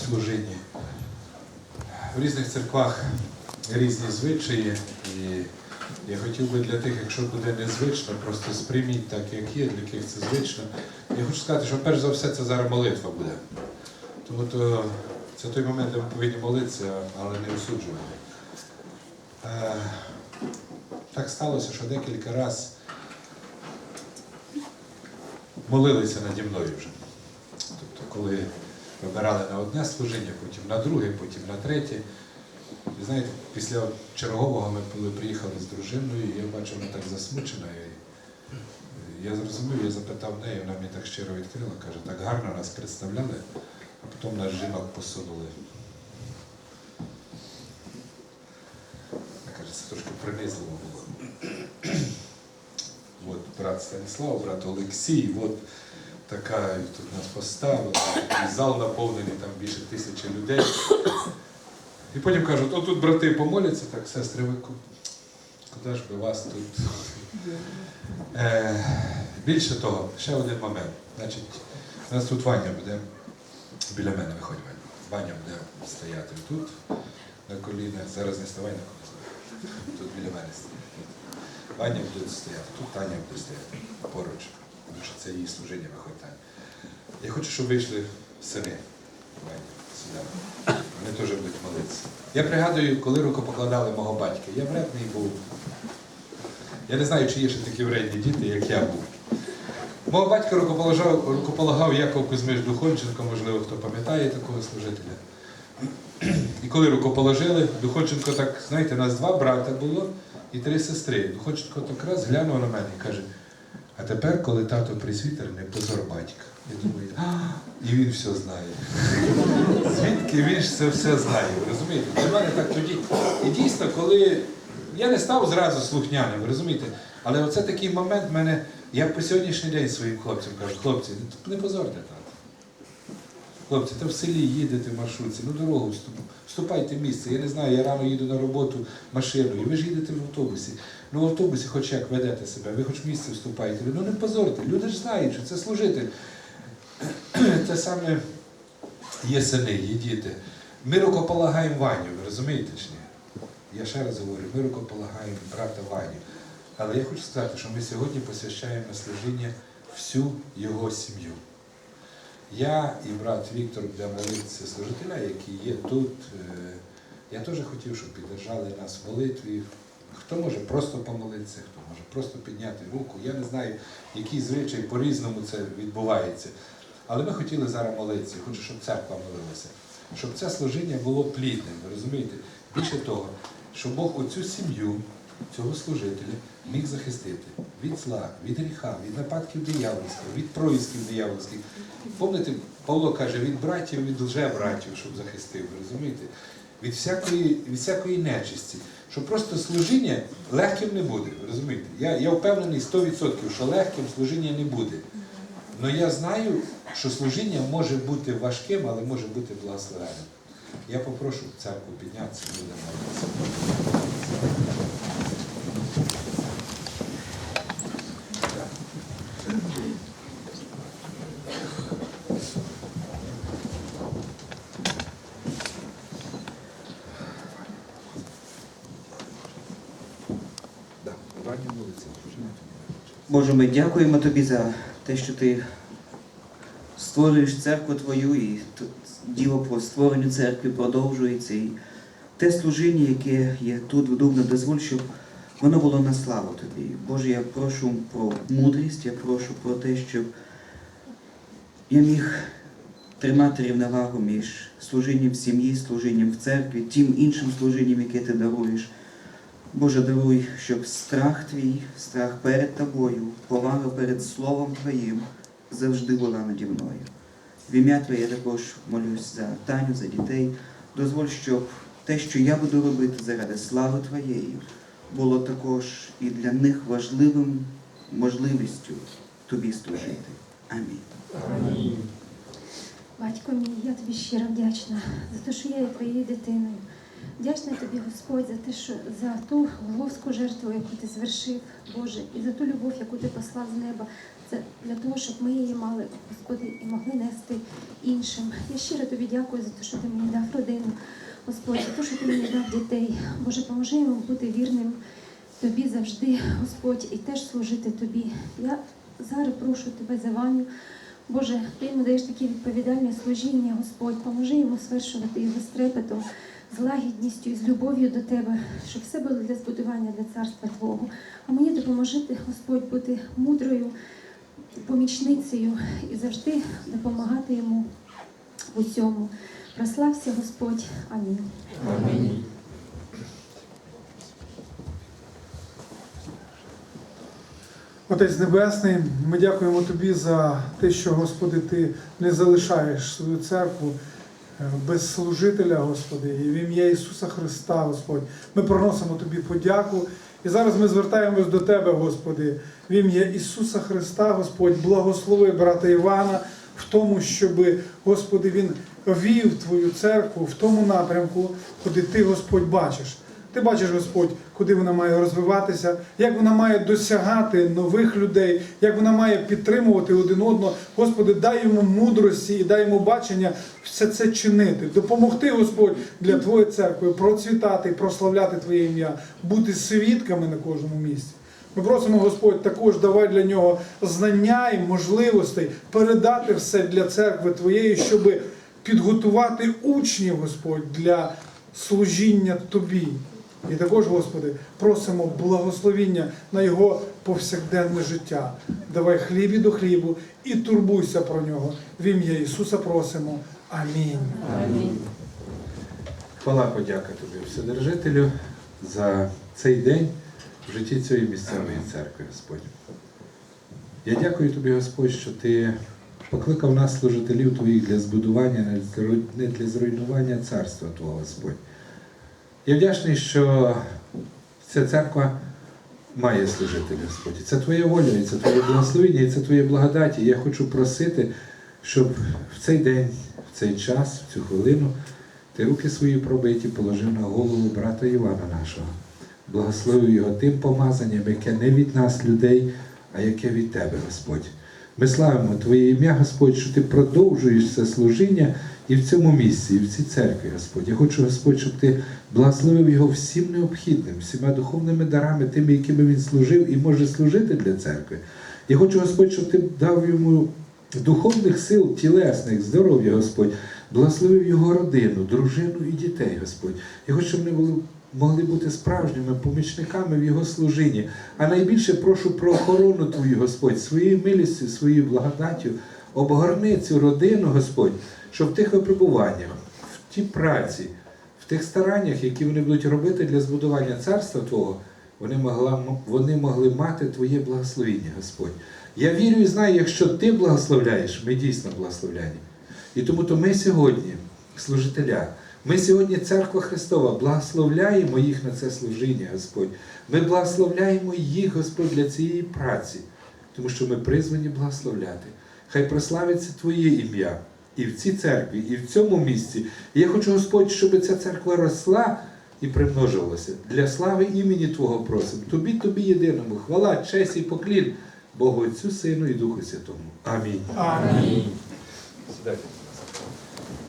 в служінні. В різних церквах різні звичаї, і я хотів би для тих, якщо буде незвично, просто сприйміть так, як є, для яких це звично. Я хочу сказати, що перш за все це зараз молитва буде. Тому то це той момент, де ми повинні молитися, але не осуджувати. Е, Так сталося, що декілька разів молилися наді мною вже. Тобто, коли вибирали на одне служіння, потім на друге, потім на третє. І знаєте, після чергового ми коли приїхали з дружиною, я бачив, вона так засмучена. І я зрозумів, я запитав неї, вона мені так щиро відкрила, каже, так гарно нас представляли, а потім наш жінок посунули. Каже, це трошки принизливо було. От брат Станіслав, брат Олексій, от така і тут нас поставили, такий зал наповнений, там більше тисячі людей. І потім кажуть, отут брати помоляться, так, сестри, ви куди ж би вас тут? Е, більше того, ще один момент. Значить, у нас тут Ваня буде, біля мене виходь Ваня. Ваня буде стояти тут на колінах. Зараз не ставай на колінах. Тут біля мене стоїть. Ваня буде стояти, тут Таня буде стояти поруч. Тому що це її служіння виходить Таня. Я хочу, щоб вийшли сини. Сюди. Вони теж будуть молитися. Я пригадую, коли рукопокладали мого батька. Я вредний був. Я не знаю, чи є ще такі вредні діти, як я був. Мого батька рукоположав, рукополагав Яков Кузьмич Духонченко, можливо, хто пам'ятає такого служителя. І коли рукоположили, Духонченко так, знаєте, нас два брата було і три сестри. Духонченко так раз глянув на мене і каже, а тепер, коли тато присвітер, не позор батька. Я думаю, «А, і він все знає. Звідки він ж це все знає? Розумієте? Для мене так тоді. І дійсно, коли я не став зразу слухняним, розумієте? Але оце такий момент мене, я по сьогоднішній день своїм хлопцям кажу, хлопці, не позорте тата. Хлопці, та в селі їдете в маршрутці, ну дорогу вступ- вступайте в місце. Я не знаю, я рано їду на роботу машиною. Ви ж їдете в автобусі. Ну в автобусі хоч як ведете себе, ви хоч в місце вступаєте. Ну не позорте. Люди ж знають, що це служитель. Те саме є сини, є діти. Ми рукополагаємо Ваню, ви розумієте чи ні? Я ще раз говорю, ми рукополагаємо брата Ваню. Але я хочу сказати, що ми сьогодні посвящаємо служіння всю його сім'ю. Я і брат Віктор для молитися служителя, які є тут. е, Я теж хотів, щоб піддержали нас в молитві. Хто може просто помолитися, хто може просто підняти руку. Я не знаю, який звичай по-різному це відбувається. Але ми хотіли зараз молитися, хочу, щоб церква молилася, щоб це служіння було плідним, ви розумієте? Більше того, щоб Бог оцю сім'ю, цього служителя міг захистити від зла, від гріха, від нападків диявольських, від проїсків диявольських. Пам'ятаєте, Павло каже, від братів, від лже-братів, щоб захистив, розумієте? Від всякої, від всякої нечисті. Що просто служіння легким не буде, розумієте? Я, я впевнений 100%, що легким служіння не буде. Але я знаю, що служіння може бути важким, але може бути благословенним. Я попрошу церкву піднятися, будемо молитися. Да, Ваня молиться. Боже, ми дякуємо Тобі за те, що Ти створюєш церкву Твою і діло по створенню церкви продовжується. І те служіння, яке є тут в Дубно, дозволь, щоб воно було на славу Тобі. Боже, я прошу про мудрість, я прошу про те, щоб я міг тримати рівновагу між служінням в сім'ї, служінням в церкві, тим іншим служінням, яке ти даруєш. Боже, даруй, щоб страх твій, страх перед тобою, повага перед Словом Твоїм завжди була наді мною. В ім'я Твоє я також молюсь за Таню, за дітей. Дозволь, щоб те, що я буду робити заради слави Твоєї, було також і для них важливим можливістю тобі служити. Амінь. Батько мій, я тобі щиро вдячна за те, що я є твоєю дитиною. Вдячна тобі, Господь, за те, що за ту головську жертву, яку ти звершив, Боже, і за ту любов, яку ти послав з неба. Це для того, щоб ми її мали, Господи, і могли нести іншим. Я щиро тобі дякую за те, що ти мені дав родину, Господь, за те, що ти мені дав дітей. Боже, поможи йому бути вірним тобі завжди, Господь, і теж служити тобі. Я зараз прошу тебе за Ваню. Боже, ти йому даєш таке відповідальне служіння, Господь, поможи йому свершувати його з трепетом, з лагідністю і з любов'ю до тебе, щоб все було для збудування для царства Твого. А мені допоможи, ти, Господь, бути мудрою помічницею і завжди допомагати йому в усьому. Прослався Господь. Амінь. Амінь. Отець Небесний, ми дякуємо Тобі за те, що, Господи, Ти не залишаєш свою церкву без служителя, Господи, і в ім'я Ісуса Христа, Господь. Ми проносимо Тобі подяку. І зараз ми звертаємось до Тебе, Господи, в ім'я Ісуса Христа, Господь, благослови брата Івана в тому, щоб, Господи, він вів Твою церкву в тому напрямку, куди Ти, Господь, бачиш. Ти бачиш, Господь, куди вона має розвиватися, як вона має досягати нових людей, як вона має підтримувати один одного. Господи, дай йому мудрості і дай йому бачення все це чинити. Допомогти, Господь, для Твоєї церкви процвітати, прославляти Твоє ім'я, бути свідками на кожному місці. Ми просимо, Господь, також давай для нього знання і можливостей передати все для церкви Твоєї, щоб підготувати учнів, Господь, для служіння Тобі. І також, Господи, просимо благословіння на його повсякденне життя. Давай хлібі до хлібу і турбуйся про нього. В ім'я Ісуса просимо. Амінь. Хвала подяка тобі, Вседержителю, за цей день в житті цієї місцевої церкви, Господь. Я дякую тобі, Господь, що ти покликав нас, служителів твоїх, для збудування, не для зруйнування царства Твого, Господь. Я вдячний, що ця церква має служителя, Господь. І Це Твоя воля, і це Твоє благословення, і це Твоє благодаті. Я хочу просити, щоб в цей день, в цей час, в цю хвилину, ти руки свої пробиті положив на голову брата Івана нашого. Благословив його тим помазанням, яке не від нас, людей, а яке від тебе, Господь. Ми славимо Твоє ім'я, Господь, що ти продовжуєш це служіння і в цьому місці, і в цій церкві, Господь. Я хочу, Господь, щоб ти благословив його всім необхідним, всіма духовними дарами, тими, якими він служив і може служити для церкви. Я хочу, Господь, щоб ти дав йому духовних сил, тілесних, здоров'я, Господь, благословив його родину, дружину і дітей, Господь. Я хочу, щоб вони могли бути справжніми помічниками в його служінні. А найбільше прошу про охорону Твою, Господь, своєю милістю, своєю благодаттю. Обгорни цю родину, Господь, щоб в тих випробуваннях, в тій праці, в тих стараннях, які вони будуть робити для збудування царства Твого, вони, могла, вони могли мати Твоє благословіння, Господь. Я вірю і знаю, якщо Ти благословляєш, ми дійсно благословляні. І тому то ми сьогодні, служителя, ми сьогодні, Церква Христова, благословляємо їх на це служіння, Господь. Ми благословляємо їх, Господь, для цієї праці, тому що ми призвані благословляти. Хай прославиться Твоє ім'я і в цій церкві, і в цьому місці. І я хочу, Господь, щоб ця церква росла і примножувалася. Для слави імені Твого просимо. Тобі, тобі єдиному. Хвала, честь і поклін Богу Отцю, Сину і Духу Святому. Амінь. Амінь.